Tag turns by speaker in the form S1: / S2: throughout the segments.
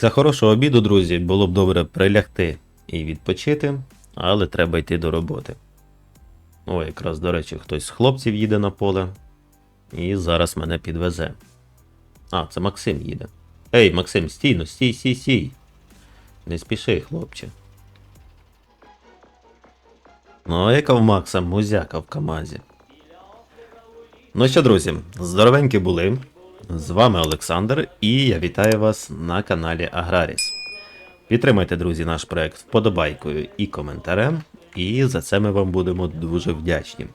S1: Після хорошого обіду, друзі, було б добре прилягти і відпочити, але треба йти до роботи. О, якраз, до речі, хтось з хлопців їде на поле і зараз мене підвезе. А, це Максим їде. Ей, Максим, стій, ну стій, стій, стій. Не спіши, хлопче. Ну, яка в Макса музяка в Камазі. Ну що, друзі, здоровенькі були. З вами Олександр, і я вітаю вас на каналі Аграріс. Підтримайте, друзі, наш проект вподобайкою і коментарем, і за це ми вам будемо дуже вдячні.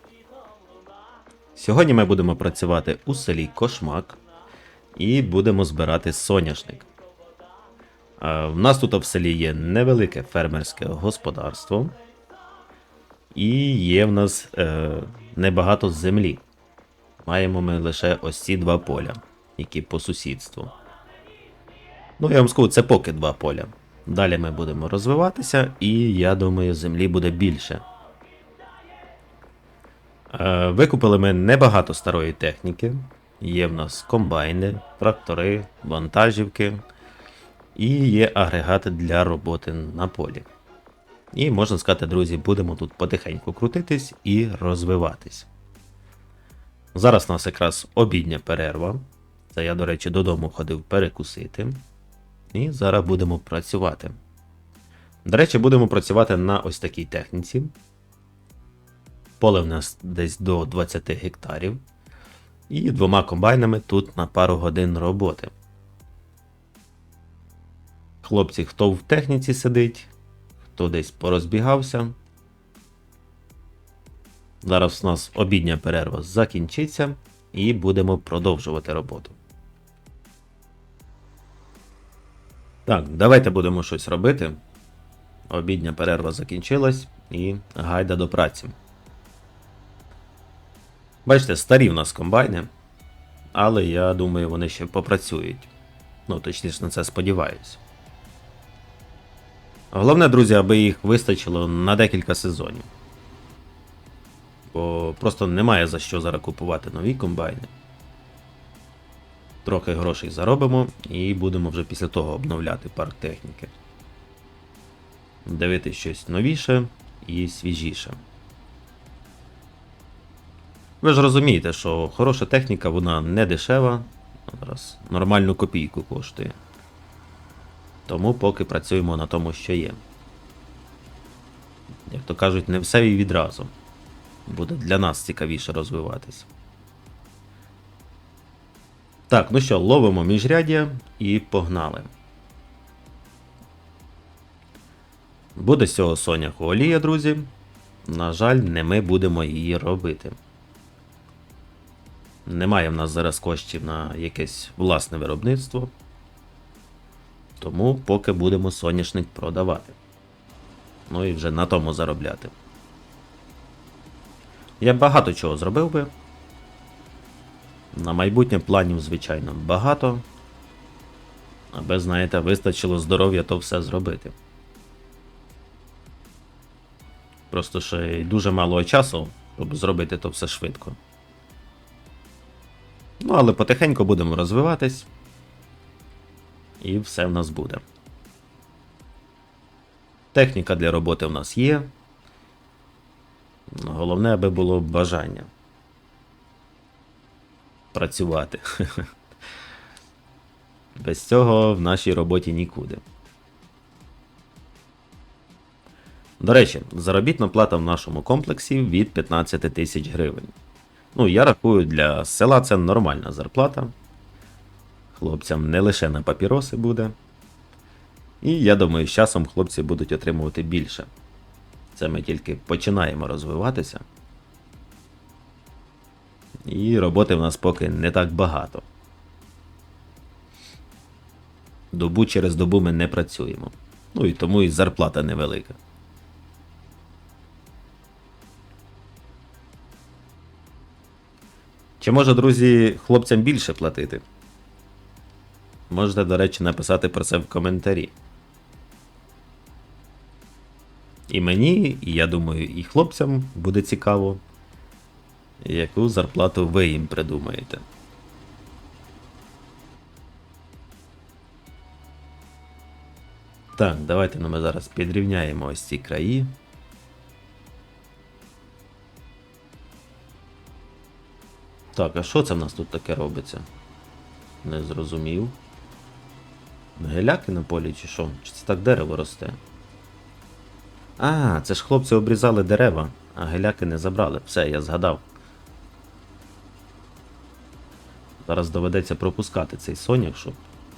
S1: Сьогодні ми будемо працювати у селі Кошмак і будемо збирати соняшник. В нас тут в селі є невелике фермерське господарство, і є в нас е, небагато землі. Маємо ми лише ось ці два поля, які по сусідству. Ну, я вам скажу, це поки два поля. Далі ми будемо розвиватися, і я думаю, землі буде більше. Е, Викупили ми небагато старої техніки. Є в нас комбайни, трактори, вантажівки і є агрегати для роботи на полі. І можна сказати, друзі, будемо тут потихеньку крутитись і розвиватись. Зараз у нас якраз обідня перерва. Це я, до речі, додому ходив перекусити. І зараз будемо працювати. До речі, будемо працювати на ось такій техніці. Поле в нас десь до 20 гектарів. І двома комбайнами тут на пару годин роботи. Хлопці, хто в техніці сидить, хто десь порозбігався. Зараз у нас обідня перерва закінчиться і будемо продовжувати роботу. Так, давайте будемо щось робити. Обідня перерва закінчилась і гайда до праці. Бачите, старі в нас комбайни, але я думаю, вони ще попрацюють. Ну, точніше на це сподіваюся. Головне, друзі, аби їх вистачило на декілька сезонів. Бо просто немає за що зараз купувати нові комбайни. Трохи грошей заробимо і будемо вже після того обновляти парк техніки. Дивитись щось новіше і свіжіше. Ви ж розумієте, що хороша техніка вона не дешева, зараз нормальну копійку коштує. Тому поки працюємо на тому, що є. Як то кажуть, не все і відразу. Буде для нас цікавіше розвиватись. Так, ну що, ловимо міжряддя і погнали. Буде з цього соняху олія, друзі. На жаль, не ми будемо її робити. Немає в нас зараз коштів на якесь власне виробництво. Тому поки будемо соняшник продавати. Ну і вже на тому заробляти. Я багато чого зробив би. На майбутнє планів, звичайно, багато. Аби, знаєте, вистачило здоров'я то все зробити. Просто ще й дуже мало часу, щоб зробити то все швидко. Ну, але потихеньку будемо розвиватись. І все в нас буде. Техніка для роботи в нас є. Головне, аби було бажання працювати. Без цього в нашій роботі нікуди. До речі, заробітна плата в нашому комплексі від 15 тисяч гривень. Ну, я рахую, для села це нормальна зарплата. Хлопцям не лише на папіроси буде. І я думаю, з часом хлопці будуть отримувати більше. Це ми тільки починаємо розвиватися. І роботи в нас поки не так багато. Добу через добу ми не працюємо. Ну і тому і зарплата невелика. Чи може, друзі, хлопцям більше платити? Можете, до речі, написати про це в коментарі. І мені, і я думаю, і хлопцям буде цікаво, яку зарплату ви їм придумаєте. Так, давайте ну, ми зараз підрівняємо ось ці краї. Так, а що це в нас тут таке робиться? Не зрозумів. Геляки на полі чи що? Чи це так дерево росте? А, це ж хлопці обрізали дерева, а геляки не забрали. Все, я згадав. Зараз доведеться пропускати цей соняк, щоб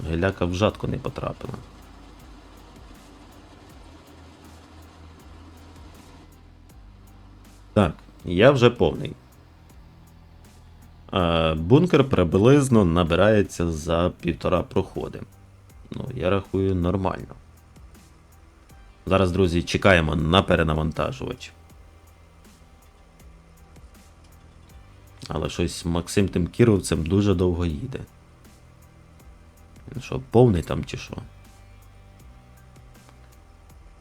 S1: геляка в жатку не потрапила. Так, я вже повний. Е, Бункер приблизно набирається за півтора проходи. Ну, я рахую нормально. Зараз, друзі, чекаємо на перенавантажувач. Але щось Максим тим кіровцем дуже довго їде. Що, повний там чи що?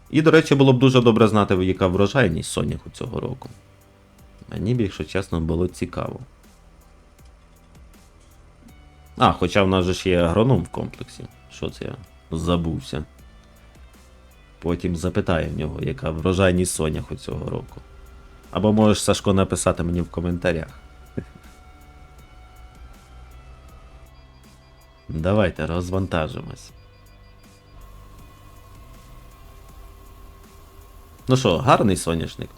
S1: І, до речі, було б дуже добре знати, яка врожайність соняху цього року. Мені б, якщо чесно, було цікаво. А, хоча в нас же ж є агроном в комплексі. Що це я забувся. Потім запитаю в нього, яка врожайність соняху цього року. Або можеш, Сашко, написати мені в коментарях. Давайте розвантажимось. Ну що, гарний соняшник.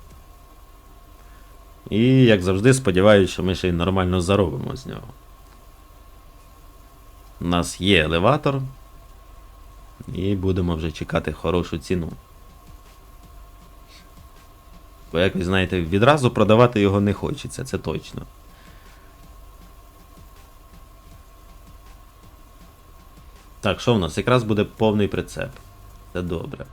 S1: І, як завжди, сподіваюся, що ми ще й нормально заробимо з нього. У нас є елеватор. І будемо вже чекати хорошу ціну. Бо якось, знаєте, відразу продавати його не хочеться, це точно. Так, що в нас? Якраз буде повний прицеп. Це добре.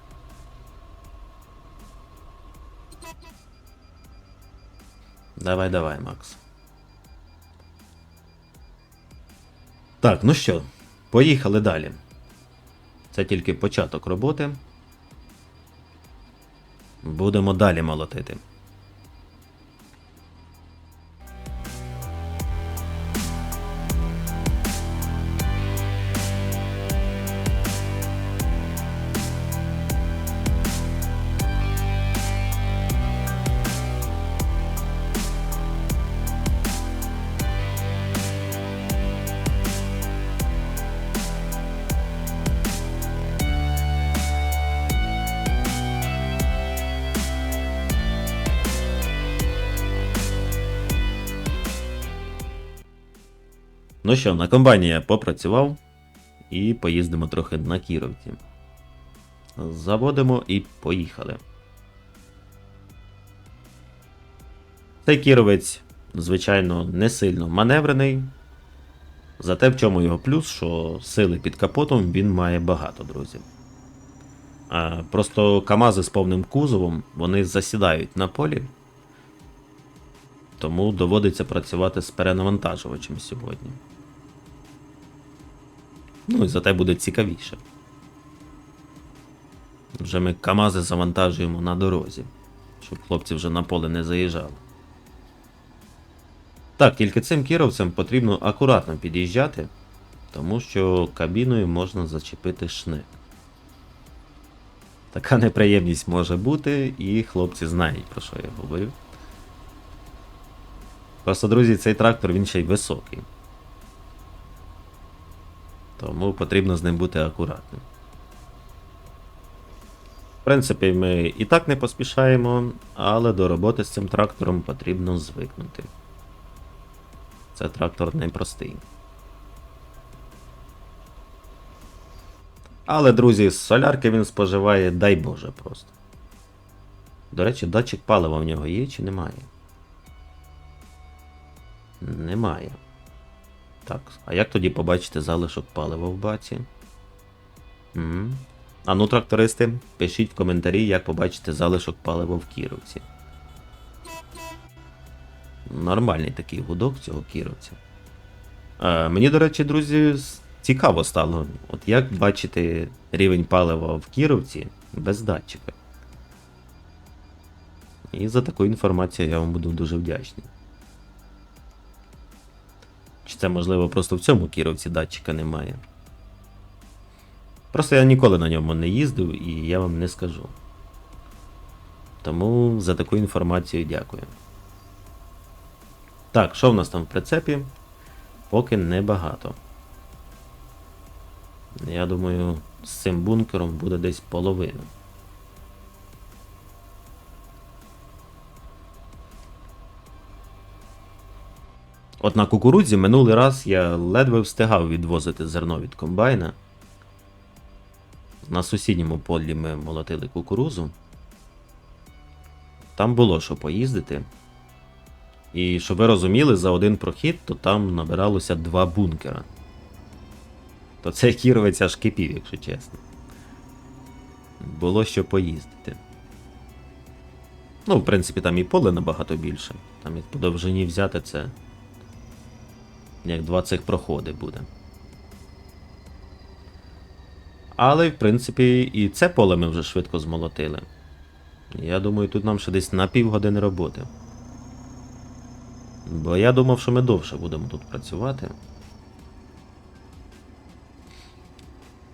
S1: Давай, давай, Макс. Так, ну що, поїхали далі. Це тільки початок роботи. Будемо далі молотити. Ну що, на комбайні я попрацював і поїздимо трохи на кіровці. Заводимо і поїхали. Цей кіровець, звичайно, не сильно маневрений. Зате в чому його плюс, що сили під капотом він має багато, друзі. А, Просто Камази з повним кузовом вони засідають на полі. Тому доводиться працювати з перенавантажувачем сьогодні. Ну і зате буде цікавіше. Вже ми Камази завантажуємо на дорозі, щоб хлопці вже на поле не заїжджали. Так, тільки цим кіровцям потрібно акуратно під'їжджати, тому що кабіною можна зачепити шник. Така неприємність може бути, і хлопці знають, про що я говорю. Просто, друзі, цей трактор він ще й високий. Тому потрібно з ним бути акуратним. В принципі, ми і так не поспішаємо, але до роботи з цим трактором потрібно звикнути. Це трактор непростий. Але, друзі, з солярки він споживає, дай Боже просто. До речі, датчик палива в нього є чи немає? Немає. Так, а як тоді побачити залишок палива в баці? Угу. А ну, трактористи, пишіть в коментарі, як побачити залишок палива в кіровці. Нормальний такий гудок цього кіровця. Е, мені, до речі, друзі, цікаво стало, от як бачити рівень палива в кіровці без датчика. І за таку інформацію я вам буду дуже вдячний. Чи це можливо просто в цьому кіровці датчика немає? Просто я ніколи на ньому не їздив і я вам не скажу. Тому за таку інформацію дякую. Так, що в нас там в прицепі? Поки небагато. Я думаю, з цим бункером буде десь половина. От на кукурудзі минулий раз я ледве встигав відвозити зерно від комбайна. На сусідньому полі ми молотили кукурузу. Там було що поїздити. І щоб ви розуміли, за один прохід, то там набиралося два бункера. То це кіровець аж кипів, якщо чесно. Було що поїздити. Ну, в принципі, там і поле набагато більше. Там як по довжині взяти це. Як два цих проходи буде. Але, в принципі, і це поле ми вже швидко змолотили. Я думаю, тут нам ще десь на півгодини роботи. Бо я думав, що ми довше будемо тут працювати.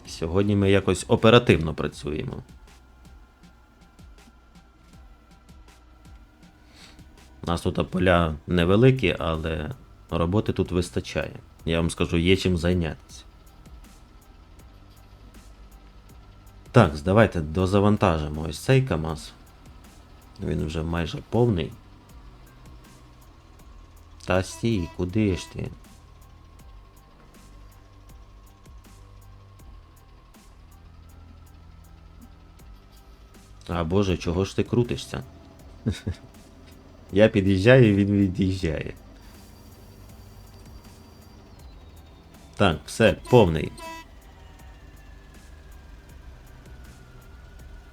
S1: Сьогодні ми якось оперативно працюємо. У нас тут поля невеликі, але роботи тут вистачає. Я вам скажу, є чим зайнятися. Так, давайте дозавантажимо ось цей КАМАЗ. Він вже майже повний. Та стій, куди ж ти? А боже, чого ж ти крутишся? Я під'їжджаю, і він від'їжджає. Так, все, повний.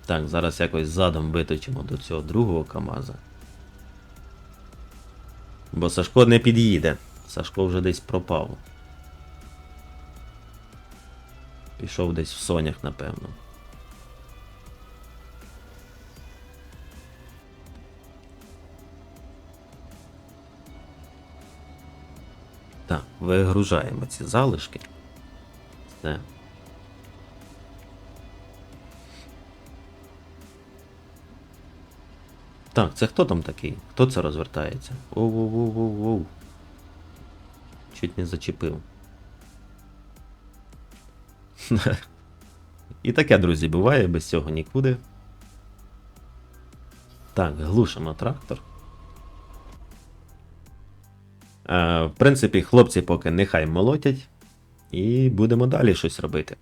S1: Так, зараз якось задом виточимо до цього другого КАМАЗа. Бо Сашко не під'їде. Сашко вже десь пропав. Пішов десь в сонях, напевно. Так, вигружаємо ці залишки. Все. Так, це хто там такий? Хто це розвертається? Оу-оу-оу-оу. Чуть не зачепив. І таке, друзі, буває, без цього нікуди. Так, глушимо трактор. В принципі, хлопці поки нехай молотять. І будемо далі щось робити.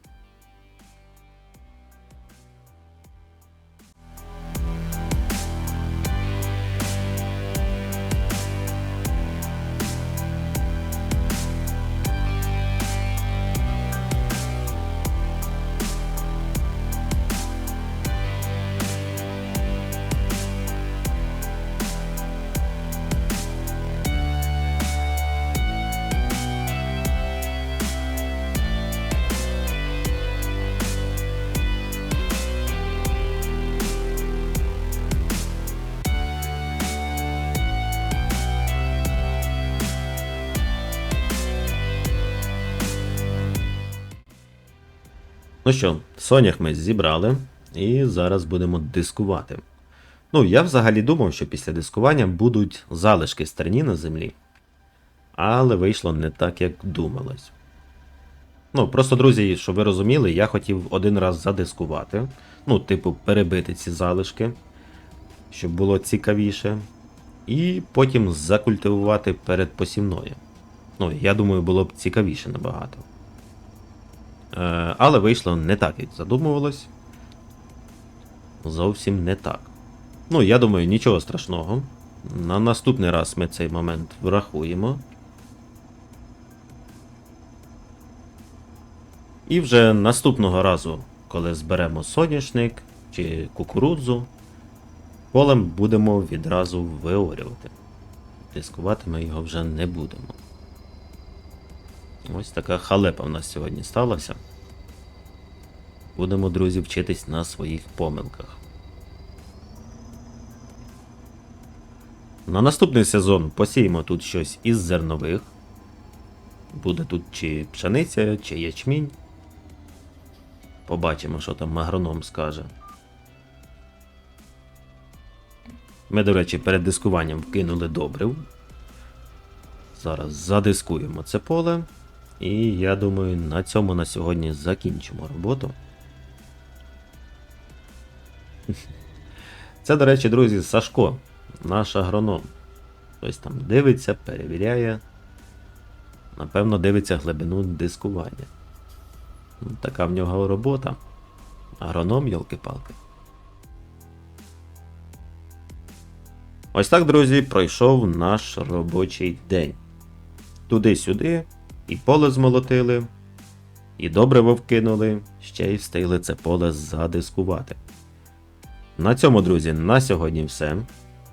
S1: Ну що, сонях ми зібрали, і зараз будемо дискувати. Ну, я взагалі думав, що після дискування будуть залишки стерні на землі. Але вийшло не так, як думалось. Ну, просто, друзі, щоб ви розуміли, я хотів один раз задискувати. Ну, типу, перебити ці залишки, щоб було цікавіше. І потім закультивувати перед посівною. Ну, я думаю, було б цікавіше набагато. Е, але вийшло не так, як задумувалось. Зовсім не так. Ну, я думаю, нічого страшного. На наступний раз ми цей момент врахуємо. І вже наступного разу, коли зберемо соняшник чи кукурудзу, полем будемо відразу виорювати. Дискувати ми його вже не будемо. Ось така халепа в нас сьогодні сталася. Будемо, друзі, вчитись на своїх помилках. На наступний сезон посіємо тут щось із зернових. Буде тут чи пшениця, чи ячмінь. Побачимо, що там агроном скаже. Ми, до речі, перед дискуванням вкинули добрив. Зараз задискуємо це поле. І я думаю, на цьому на сьогодні закінчимо роботу. Це, до речі, друзі, Сашко, наш агроном. Ось там дивиться, перевіряє. Напевно, дивиться глибину дискування. Ну, Така в нього робота. Агроном, йолки-палки. Ось так, друзі, пройшов наш робочий день. Туди-сюди, і поле змолотили, і добре вовкинули, ще й встигли це поле задискувати. На цьому, друзі, на сьогодні все.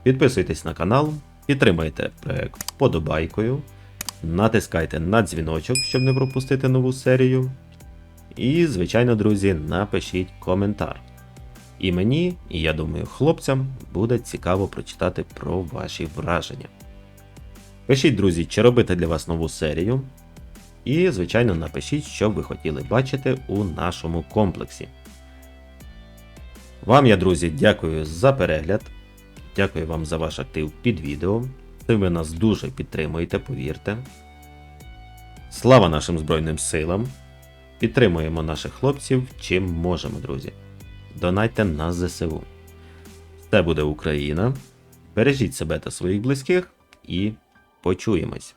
S1: Підписуйтесь на канал, підтримайте проект вподобайкою, натискайте на дзвіночок, щоб не пропустити нову серію. І, звичайно, друзі, напишіть коментар. І мені, і я думаю, хлопцям буде цікаво прочитати про ваші враження. Пишіть, друзі, чи робити для вас нову серію. І, звичайно, напишіть, що ви хотіли бачити у нашому комплексі. Вам я, друзі, дякую за перегляд. Дякую вам за ваш актив під відео. Це ви нас дуже підтримуєте, повірте. Слава нашим Збройним силам! Підтримуємо наших хлопців чим можемо, друзі. Донайте на ЗСУ. Це буде Україна. Бережіть себе та своїх близьких і почуємось.